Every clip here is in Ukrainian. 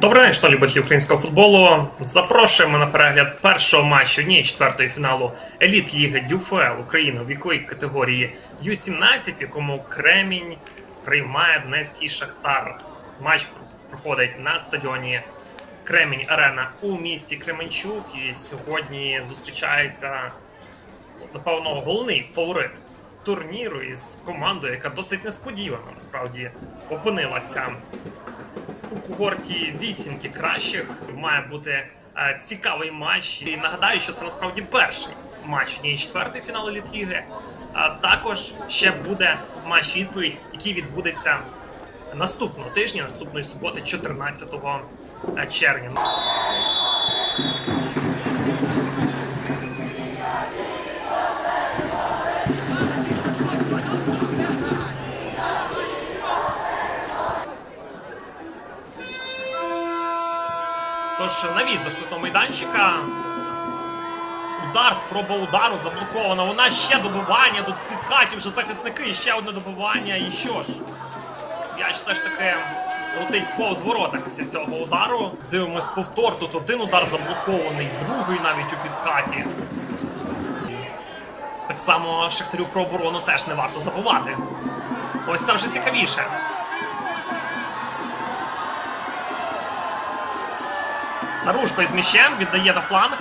Добрий день, шановні українського футболу. Запрошуємо на перегляд першого матчу ні четвертої фіналу еліт Ліги Дюфел України у віковій категорії Ю-17, в якому Кремінь приймає Донецький Шахтар. Матч проходить на стадіоні Кремінь Арена у місті Кременчук. І сьогодні зустрічається напевно головний фаворит турніру із командою, яка досить несподівано насправді опинилася у когорті вісімки кращих має бути е, цікавий матч. І нагадаю, що це насправді перший матч однієї четвертої фіналу Літліги. А також ще буде матч відповідь, який відбудеться наступного тижня, наступної суботи, 14 червня. Тож навіз до майданчика. Удар, спроба удару заблокована. Вона ще добивання. Тут в підкаті вже захисники, ще одне добивання. І що ж? М'яч все ж таки летить повз ворота після цього удару. Дивимось повтор. Тут один удар заблокований, другий навіть у підкаті. Так само Шахтарю про оборону теж не варто забувати. Ось це вже цікавіше. Нарушко із м'ячем віддає на фланг.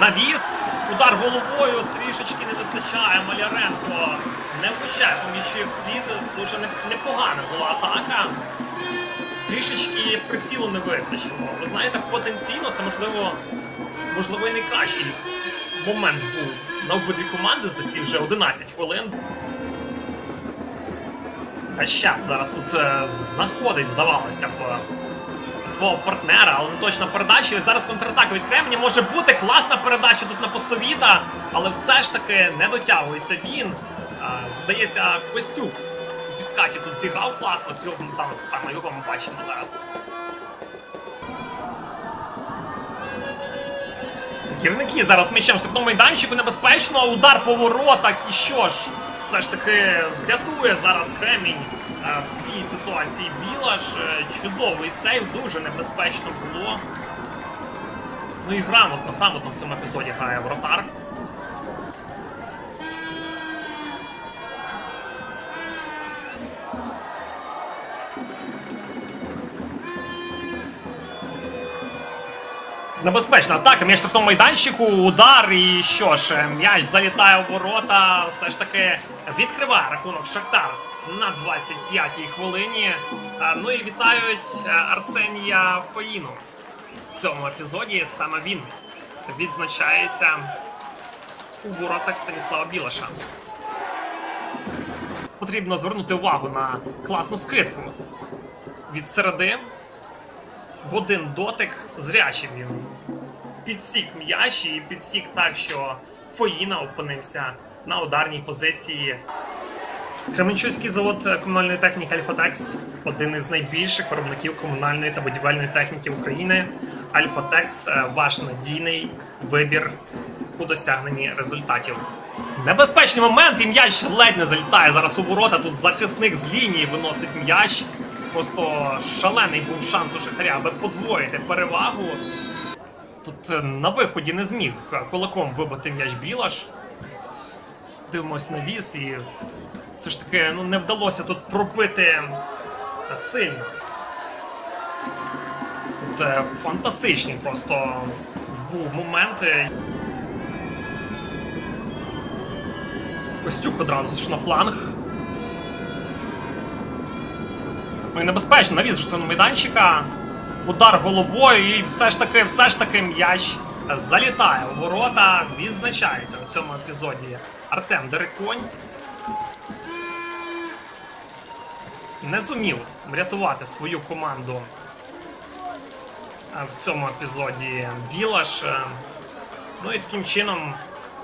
Навіс. Удар головою трішечки не вистачає. Маляренко не влучає по м'ячу як слід. Дуже непогана була атака. Трішечки прицілу не вистачило. Ви знаєте, потенційно це можливо, можливо і найкращий момент був на обидві команди за ці вже 11 хвилин. А ще зараз тут е, знаходить, здавалося б, свого партнера, але не точна передача. І зараз контратака від Кремені може бути класна передача тут на постовіта, але все ж таки не дотягується він. Здається, Костюк у підкаті тут зіграв класно. Сьогодні там саме його ми бачимо зараз. Гірники зараз м'ячем штрафному майданчику небезпечно. Удар по воротах. І що ж? Все ж таки врятує зараз Кремінь е, в цій ситуації Білаш. Е, Чудовий сейв, дуже небезпечно було. Ну і грамотно, грамотно в цьому епізоді грає вратар. Небезпечна атака, м'яч в штрафному майданчику, удар і що ж, м'яч залітає у ворота, все ж таки відкриває рахунок Шахтар на 25-й хвилині. Ну і вітають Арсенія Фаїну. В цьому епізоді саме він відзначається у воротах Станіслава Білаша. Потрібно звернути увагу на класну скидку від середи в один дотик зрячий він підсік м'яч і підсік так, що Фоїна опинився на ударній позиції. Кременчуцький завод комунальної техніки Альфатекс один із найбільших виробників комунальної та будівельної техніки України. Альфатекс е, ваш надійний вибір у досягненні результатів. Небезпечний момент, і м'яч ледь не залітає зараз у ворота. Тут захисник з лінії виносить м'яч. Просто шалений був шанс у Шахтаря, аби подвоїти перевагу. Тут е, на виході не зміг е, кулаком вибити м'яч Білаш. Дивимось на віс і все ж таки ну, не вдалося тут пробити сильно. Тут е, фантастичний просто був момент. Костюк одразу ж на фланг. Ну і небезпечно навіс жетону майданчика. Удар головою, і все ж таки, все ж таки м'яч залітає у ворота. Відзначається у цьому епізоді Артем Дереконь. Не зумів врятувати свою команду в цьому епізоді Білаш. Ну і таким чином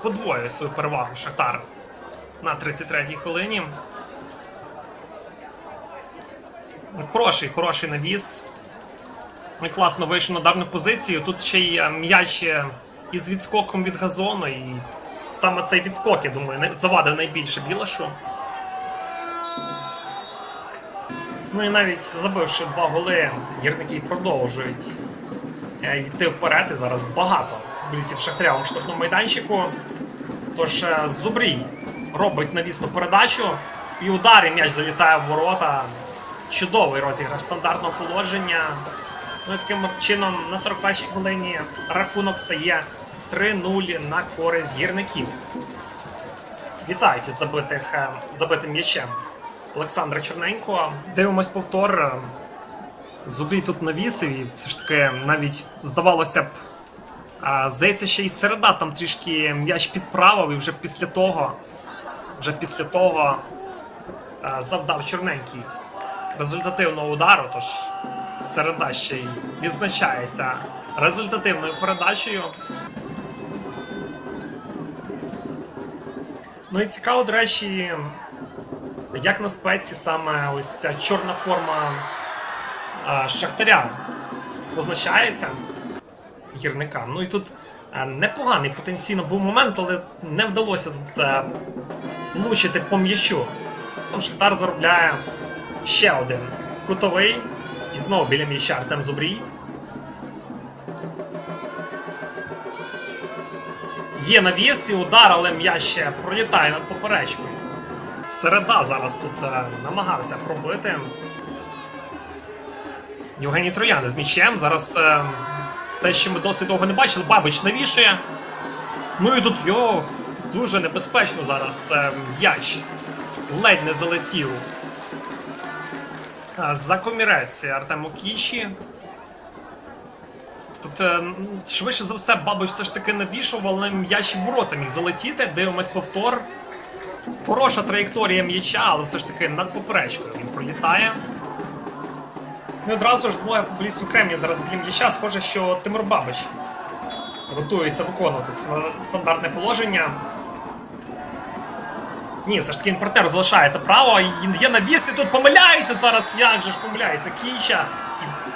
подвоює свою перевагу Шахтар на 33-й хвилині. Хороший, хороший навіс. Класно вийшов на ударну позицію. Тут ще й м'яч із відскоком від газону. І саме цей відскок, я думаю, завадив найбільше Білашу. Ну і навіть забивши два голи, гірники продовжують е, йти вперед. І зараз багато футболістів Шахтаря у штрафному майданчику. Тож е, Зубрій робить навісну передачу. І удар, і м'яч залітає в ворота. Чудовий розіграш стандартного положення. Ну таким чином на 41-й хвилині рахунок стає 3-0 на користь гірників. Вітають забитих, е, забитим м'ячем Олександра Чорненко. Дивимось повтор. Зубрій тут навісив і все ж таки навіть здавалося б. А, здається, ще й середа там трішки м'яч підправив, і вже після того, вже після того а, завдав чорненький результативного удару. Тож середа ще й відзначається результативною передачею. Ну і цікаво, до речі, як на спеці саме ось ця чорна форма Шахтаря позначається гірникам. Ну і тут е, непоганий потенційно був момент, але не вдалося тут е, влучити по м'ячу. Там Шахтар заробляє ще один кутовий. І знову біля м'яча Артем Зубрій. Є навіс і удар, але м'яч ще пролітає над поперечкою. Середа зараз тут е, намагався пробити. Євгеній Трояни з м'ячем. Зараз е, те, що ми досить довго не бачили, Бабич навішує. Ну і тут його дуже небезпечно зараз е, м'яч. Ледь не залетів. За комірець Артему Кіші. Тут е, швидше за все Бабич все ж таки навішував, але м'яч в ворота міг залетіти. Дивимось повтор. Хороша траєкторія м'яча, але все ж таки над поперечкою він пролітає. Ну і одразу ж двоє футболістів Кремні зараз біля м'яча. Схоже, що Тимур Бабич готується виконувати стандартне положення. Ні, все ж таки він партнеру залишається право. Є навіс, і тут помиляється зараз. Як же ж помиляється Кіча.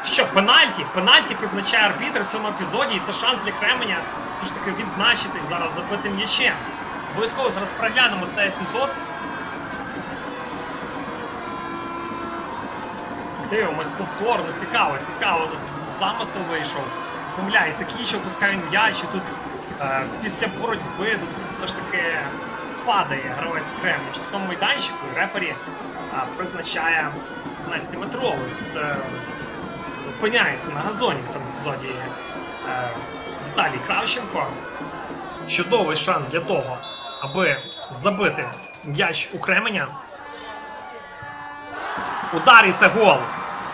І що, пенальті? Пенальті призначає арбітр в цьому епізоді, і це шанс для Кременя все ж таки відзначитись зараз забитим м'ячем. Обов'язково зараз переглянемо цей епізод. Дивимось повторно, цікаво, цікаво. Замисел вийшов. Помиляється Кіча, опускає м'яч, і тут е, після боротьби тут все ж таки падає гравець в Кремлі штрафному майданчику, рефері е, призначає 12-метровий. Тут е, зупиняється на газоні в цьому епізоді е, Віталій Кравченко. Чудовий шанс для того, аби забити м'яч у Кременя. Удар і це гол.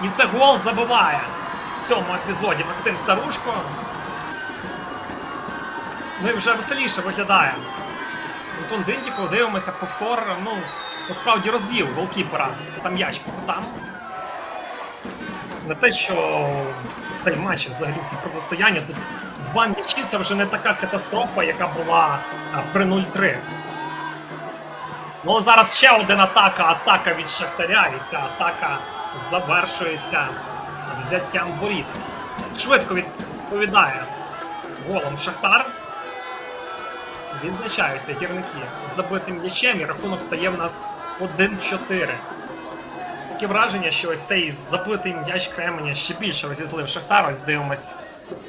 І це гол забиває в цьому епізоді Максим Старушко. Ну і вже веселіше виглядає. Антон Диндіков, дивимося повтор. Ну, насправді розвів голкіпера там м'яч по кутам. Не те, що цей матч взагалі це протистояння. Тут два м'ячі це вже не така катастрофа, яка була при 0-3. Ну, зараз ще один атака, атака від Шахтаря, і ця атака завершується взяттям воріт. Швидко відповідає голом Шахтар. Відзначаються гірники забитим м'ячем, і рахунок стає в нас 1-4. Таке враження, що ось цей забитий м'яч Кременя ще більше розізлив Шахтар. Ось дивимось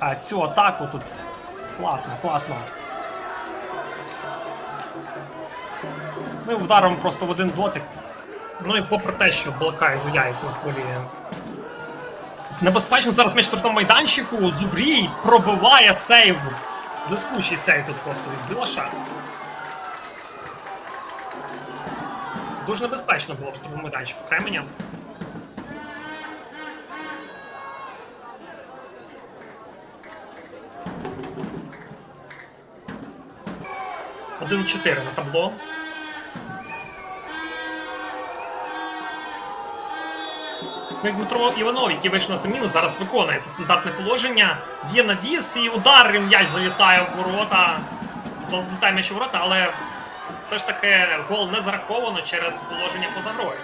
а, цю атаку тут. Класно, класно. Ну і ударом просто в один дотик. Ну і попри те, що Балакай з'являється на полі. Небезпечно зараз м'яч в штрафному майданчику. Зубрій пробиває сейв. Блискучий сейв тут просто від Білаша. Дуже небезпечно було в штрафному майданчику Кременя. Один чотири на табло. Ну, Дмитро Іванов, який вийшов на заміну, зараз виконує це стандартне положення. Є навіс і удар, і м'яч залітає в ворота. Залітає м'яч у ворота, але все ж таки гол не зараховано через положення поза грою.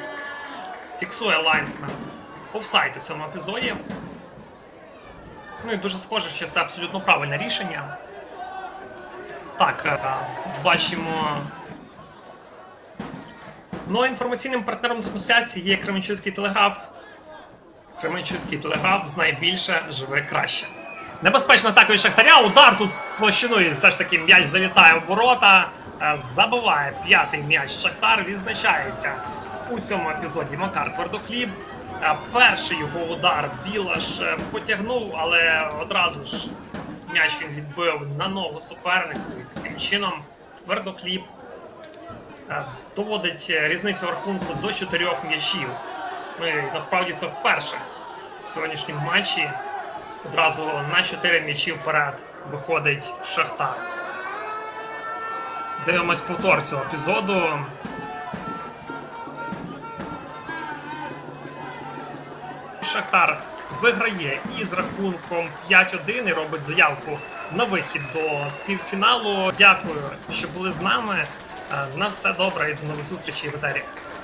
Фіксує лайнсмен. Офсайд у цьому епізоді. Ну і дуже схоже, що це абсолютно правильне рішення. Так, е, бачимо. Ну, інформаційним партнером трансляції є Кременчуцький телеграф. Кременчуцький телеграф знає більше, живе краще. Небезпечно також Шахтаря. Удар тут площиною. Все ж таки м'яч залітає в ворота. Е, Забиває п'ятий м'яч Шахтар. Відзначається у цьому епізоді Макар Твердохліб. Е, Перший його удар Білаш е, потягнув, але одразу ж м'яч він відбив на ногу супернику. І таким чином твердохліб доводить різницю рахунку до чотирьох м'ячів. Ну насправді це вперше сьогоднішньому матчі. Одразу на 4 м'ячі вперед виходить Шахтар. Дивимось повтор цього епізоду. Шахтар виграє із рахунком 5-1 і робить заявку на вихід до півфіналу. Дякую, що були з нами. Е, На все добре і до нових зустрічей в етері.